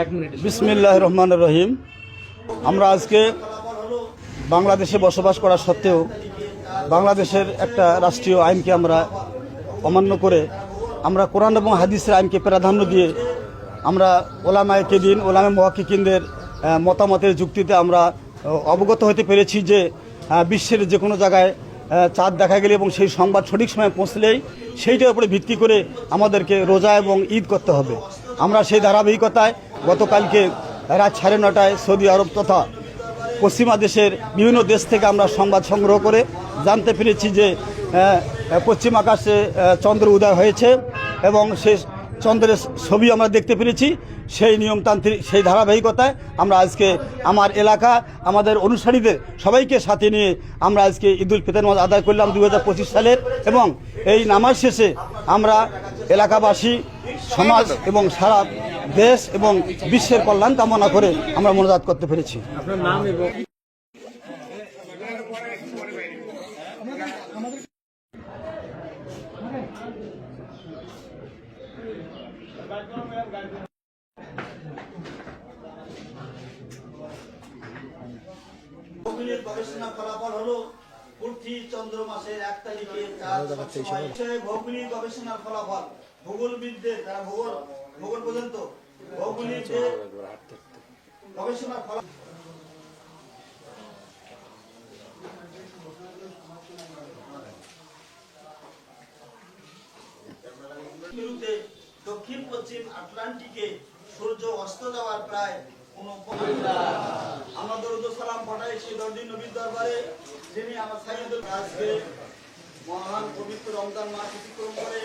এক বিসমিল্লাহ রহমান রহিম। আমরা আজকে বাংলাদেশে বসবাস করা সত্ত্বেও বাংলাদেশের একটা রাষ্ট্রীয় আইনকে আমরা অমান্য করে আমরা কোরআন এবং হাদিসের আইনকে প্রাধান্য দিয়ে আমরা ওলামায় কেদিন, ওলামে মহাকিকিনদের মতামতের যুক্তিতে আমরা অবগত হতে পেরেছি যে বিশ্বের যে কোনো জায়গায় চাঁদ দেখা গেলে এবং সেই সংবাদ সঠিক সময়ে পৌঁছলেই সেইটার উপরে ভিত্তি করে আমাদেরকে রোজা এবং ঈদ করতে হবে। আমরা সেই ধারাবাহিকতায় গতকালকে রাত সাড়ে নটায় সৌদি আরব তথা পশ্চিমা দেশের বিভিন্ন দেশ থেকে আমরা সংবাদ সংগ্রহ করে জানতে পেরেছি যে পশ্চিম আকাশে চন্দ্র উদয় হয়েছে এবং সে চন্দ্রের ছবি আমরা দেখতে পেরেছি। সেই নিয়মতান্ত্রিক, সেই ধারাবাহিকতায় আমরা আজকে আমার এলাকা, আমাদের অনুসারীদের সবাইকে সাথে নিয়ে আমরা আজকে ঈদুল ফিতর নামাজ আদায় করলাম দু হাজার পঁচিশ সালের এবং এই নামাজ শেষে আমরা এলাকাবাসী সমাজ এবং সারা দেশ এবং বিশ্বের কল্যাণ কামনা করে আমরা মনোজাত করতে পেরেছি। আপনার নাম এবং ভৌগোলিক গবেষণা ফলাফল হলো পৃথ্বী চন্দ্র মাসের এক তারিখে ভৌগোলিক গবেষণার ফলাফল ভূগোলবিদদের যারা ভূগোল ভূগোল পর্যন্ত ভৌগোলিকদের গবেষণার ফলাফল। দক্ষিণ পশ্চিম আটলান্টিকে সূর্য অস্ত যাওয়ার প্রায় উনপঞ্চাশ আমরা দরুদ সালাম পাঠাই সেই দর্দি নবীর দরবারে যিনি আমার সাইয়দুল আজকে মহান পবিত্র রমজান মাস অতিক্রম করে।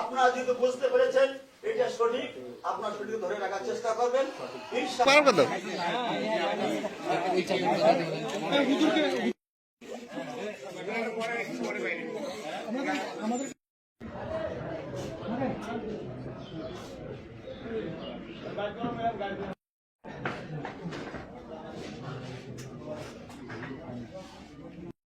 আপনারা যেহেতু বুঝতে পেরেছেন এটা সঠিক আপনারা সঠিক ধরে রাখার চেষ্টা করবেন। ইনশাআল্লাহ।